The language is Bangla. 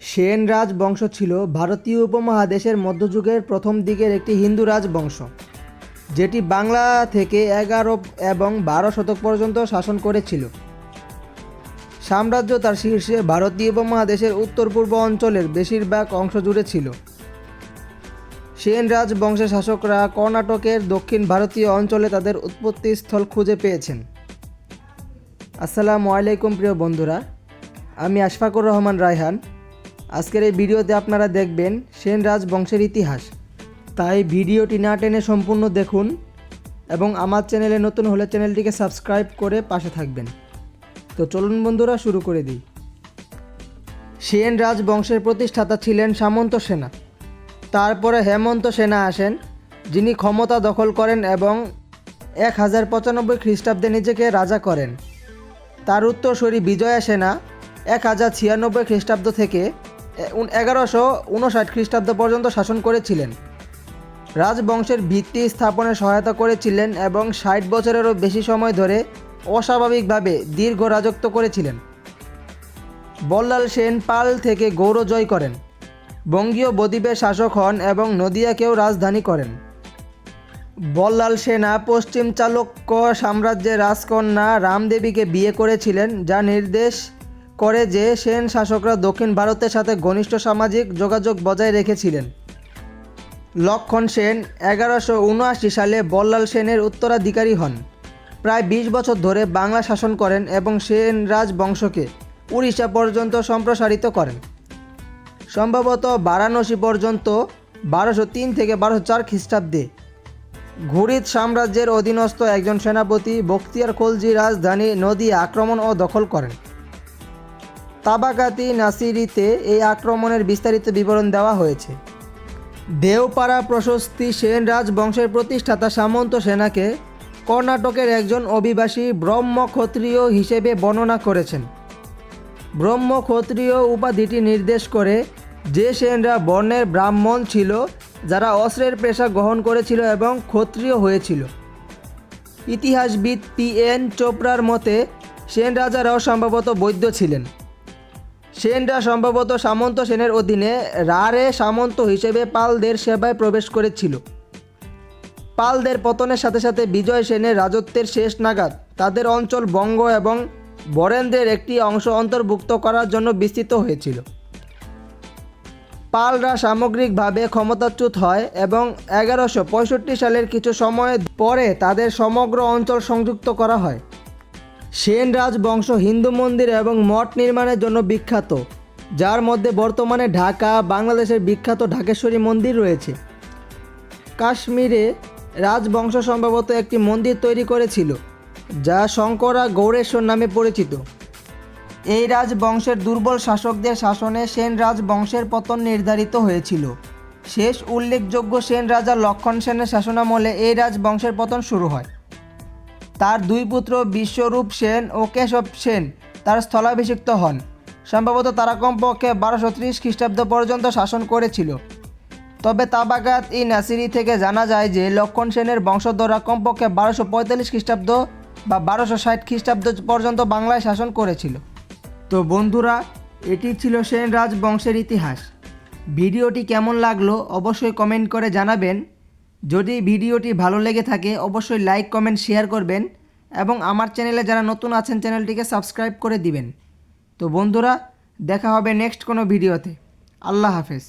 সেন রাজবংশ ছিল ভারতীয় উপমহাদেশের মধ্যযুগের প্রথম দিকের একটি হিন্দু রাজবংশ, যেটি বাংলা থেকে এগারো এবং বারো শতক পর্যন্ত শাসন করেছিল। সাম্রাজ্য তার শীর্ষে ভারতীয় উপমহাদেশের উত্তর পূর্ব অঞ্চলের বেশিরভাগ অংশ জুড়ে ছিল। সেন রাজবংশের শাসকরা কর্ণাটকের দক্ষিণ ভারতীয় অঞ্চলে তাদের উৎপত্তি স্থল খুঁজে পেয়েছেন। আসসালামু আলাইকুম প্রিয় বন্ধুরা, আমি আশফাকুর রহমান রায়হান। আজকের এই ভিডিওতে আপনারা দেখবেন সেন রাজবংশের ইতিহাস। তাই ভিডিওটি না টেনে সম্পূর্ণ দেখুন এবং আমার চ্যানেলে নতুন হলে চ্যানেলটিকে সাবস্ক্রাইব করে পাশে থাকবেন। তো চলুন বন্ধুরা শুরু করে দিই। সেন রাজবংশের প্রতিষ্ঠাতা ছিলেন সামন্ত সেনা। তারপরে হেমন্ত সেনা আসেন, যিনি ক্ষমতা দখল করেন এবং এক হাজার পঁচানব্বই খ্রিস্টাব্দে নিজেকে রাজা করেন। তার উত্তরসূরি বিজয়া সেনা এক হাজার ছিয়ানব্বই খ্রিস্টাব্দ থেকে এগারোশো উনষাট খ্রিস্টাব্দ পর্যন্ত শাসন করেছিলেন। রাজবংশের ভিত্তি স্থাপনে সহায়তা করেছিলেন এবং ষাট বছরেরও বেশি সময় ধরে অস্বাভাবিকভাবে দীর্ঘ রাজত্ব করেছিলেন। বল্লাল সেন পাল থেকে গৌর জয় করেন। বঙ্গীয় বদ্বীপের শাসক হন এবং নদিয়াকেও রাজধানী করেন। বল্লাল সেনা পশ্চিম চালুক্য সাম্রাজ্যের রাজকন্যা রামদেবীকে বিয়ে করেছিলেন যা নির্দেশ করে যে সেন শাসকরা দক্ষিণ ভারতের সাথে ঘনিষ্ঠ সামাজিক যোগাযোগ বজায় রেখেছিলেন। লক্ষণ সেন এগারোশো উনআশি সালে বল্লাল সেনের উত্তরাধিকারী হন। প্রায় বিশ বছর ধরে বাংলা শাসন করেন এবং সেন রাজবংশকে উড়িষ্যা পর্যন্ত সম্প্রসারিত করেন। সম্ভবত বারাণসী পর্যন্ত বারোশো তিন থেকে বারোশো চার খ্রিস্টাব্দে ঘুরিদ সাম্রাজ্যের অধীনস্থ একজন সেনাপতি বখতিয়ার খলজি রাজধানী নদী আক্রমণ ও দখল করেন। তাবাকাতি নাসিরিতে এই আক্রমণের বিস্তারিত বিবরণ দেওয়া হয়েছে। দেওপাড়া প্রশস্তি সেন রাজবংশের প্রতিষ্ঠাতা সামন্ত সেনাকে কর্ণাটকের একজন অভিবাসী ব্রহ্ম ক্ষত্রিয় হিসেবে বর্ণনা করেছেন। ব্রহ্ম ক্ষত্রিয় উপাধিটি নির্দেশ করে যে সেনরা বর্ণের ব্রাহ্মণ ছিল, যারা অস্ত্রের পেশা গ্রহণ করেছিল এবং ক্ষত্রিয় হয়েছিল। ইতিহাসবিদ পি এন চোপড়ার মতে, সেন রাজারাও সম্ভবত বৈদ্য ছিলেন। সেনরা সম্ভবত সামন্ত সেনের অধীনে রারে সামন্ত হিসেবে পালদের সেবায় প্রবেশ করেছিল। পালদের পতনের সাথে সাথে বিজয় সেনের রাজত্বের শেষ নাগাদ তাদের অঞ্চল বঙ্গ এবং বরেন্দ্রের একটি অংশ অন্তর্ভুক্ত করার জন্য বিস্তৃত হয়েছিল। পালরা সামগ্রিকভাবে ক্ষমতাচ্যুত হয় এবং এগারোশো সালের কিছু সময় পরে তাদের সমগ্র অঞ্চল সংযুক্ত করা হয়। সেন রাজবংশ হিন্দু মন্দির এবং মঠ নির্মাণের জন্য বিখ্যাত, যার মধ্যে বর্তমানে ঢাকা, বাংলাদেশের বিখ্যাত ঢাকেশ্বরী মন্দির রয়েছে। কাশ্মীরে রাজবংশ সম্ভবত একটি মন্দির তৈরি করেছিল, যা শঙ্করা গৌরেশ্বর নামে পরিচিত। এই রাজবংশের দুর্বল শাসকদের শাসনে সেন রাজবংশের পতন নির্ধারিত হয়েছিল। শেষ উল্লেখযোগ্য সেন রাজা লক্ষণ সেনের শাসনামলে এই রাজবংশের পতন শুরু হয়। তার দুই পুত্র বিশ্বরূপ সেন ও কেশব সেন তার স্থলাভিষিক্ত হন। সম্ভবত তারা কমপক্ষে বারোশো ত্রিশ খ্রিস্টাব্দ পর্যন্ত শাসন করেছিল। তবে তাবাগাত ই নাসিরি থেকে জানা যায় যে লক্ষণ সেনের বংশধররা কমপক্ষে বারোশো পঁয়তাল্লিশ খ্রিস্টাব্দ বা বারোশো ষাট খ্রিস্টাব্দ পর্যন্ত বাংলায় শাসন করেছিল। তো বন্ধুরা, এটি ছিল সেন রাজবংশের ইতিহাস। ভিডিওটি কেমন লাগল অবশ্যই কমেন্ট করে জানাবেন। যদি ভিডিওটি ভালো লেগে থাকে, অবশ্যই লাইক, কমেন্ট, শেয়ার করবেন এবং আমার চ্যানেলে যারা নতুন আছেন, চ্যানেলটিকে সাবস্ক্রাইব করে দিবেন। তো বন্ধুরা, দেখা হবে নেক্সট কোনো ভিডিওতে। আল্লাহ হাফেজ।